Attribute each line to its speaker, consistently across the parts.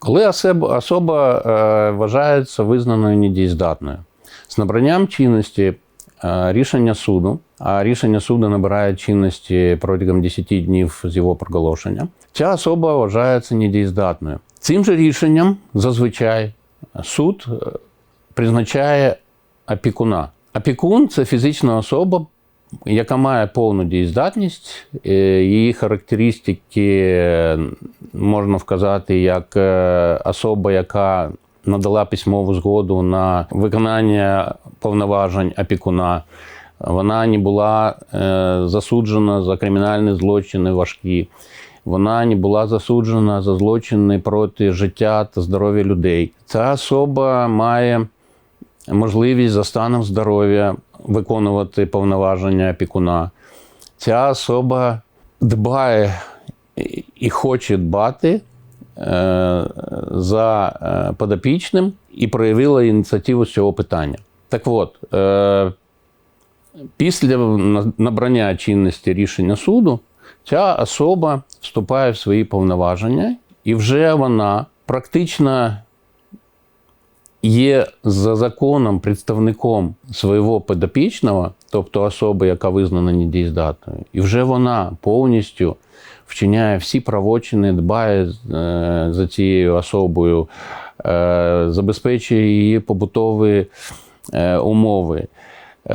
Speaker 1: Коли особа е, вважається визнаною недієздатною, з набранням чинності е, рішення суду, а рішення суду набирає чинності протягом 10 днів з його проголошення, ця особа вважається недієздатною. Цим же рішенням зазвичай суд е, призначає опікуна. Опікун це фізична особа, яка має повну дієздатність. Е, Її характеристики можна вказати як е, особа, яка надала письмову згоду на виконання повноважень опікуна. Вона не була е, засуджена за кримінальні злочини важкі. Вона не була засуджена за злочини проти життя та здоров'я людей. Ця особа має можливість за станом здоров'я виконувати повноваження опікуна. Ця особа дбає і- хоче дбати е, за е, подопічним і проявила ініціативу з цього питання. Так от, е, після набрання чинності рішення суду, ця особа вступає в свої повноваження, і вже вона практично є за законом представником свого підопічного, тобто особи, яка визнана недієздатною, і вже вона повністю вчиняє всі правочини, дбає е, за цією особою, е, забезпечує її побутові е, умови,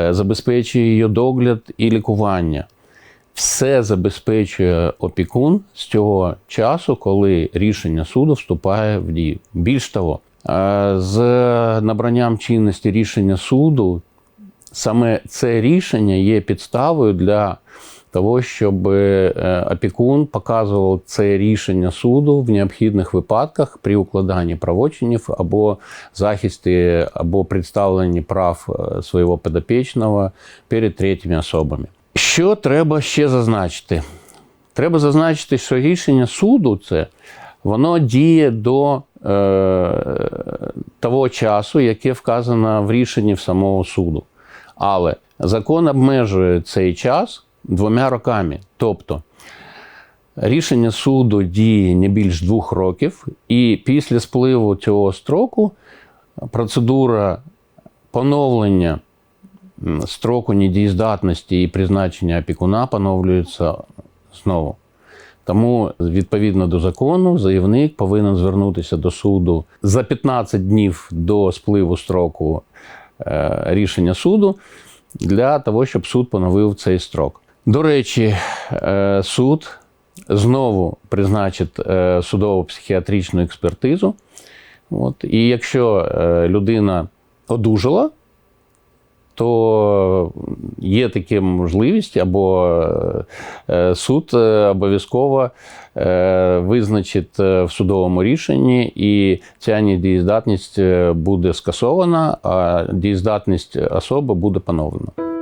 Speaker 1: забезпечує її догляд і лікування. Все забезпечує опікун з цього часу, коли рішення суду вступає в дію. Більш того, з набранням чинності рішення суду саме це рішення є підставою для того, щоб е, опікун показував це рішення суду в необхідних випадках при укладанні правочинів або захисті, або представленні прав е, свого підопічного перед третіми особами. Що треба ще зазначити? Треба зазначити, що рішення суду це воно діє до е, того часу, яке вказано в рішенні самого суду. Але закон обмежує цей час двома роками. Тобто рішення суду діє не більш двох років, і після спливу цього строку процедура поновлення строку недієздатності і призначення опікуна поновлюється знову. Тому, відповідно до закону, заявник повинен звернутися до суду за 15 днів до спливу строку е, рішення суду для того, щоб суд поновив цей строк. До речі, е, суд знову призначить е, судово-психіатричну експертизу. От, і якщо людина одужала, то є така можливість, або е, суд е, обов'язково е, визначить е, в судовому рішенні, і ця недієздатність е, буде скасована, а дієздатність особи буде поновлена.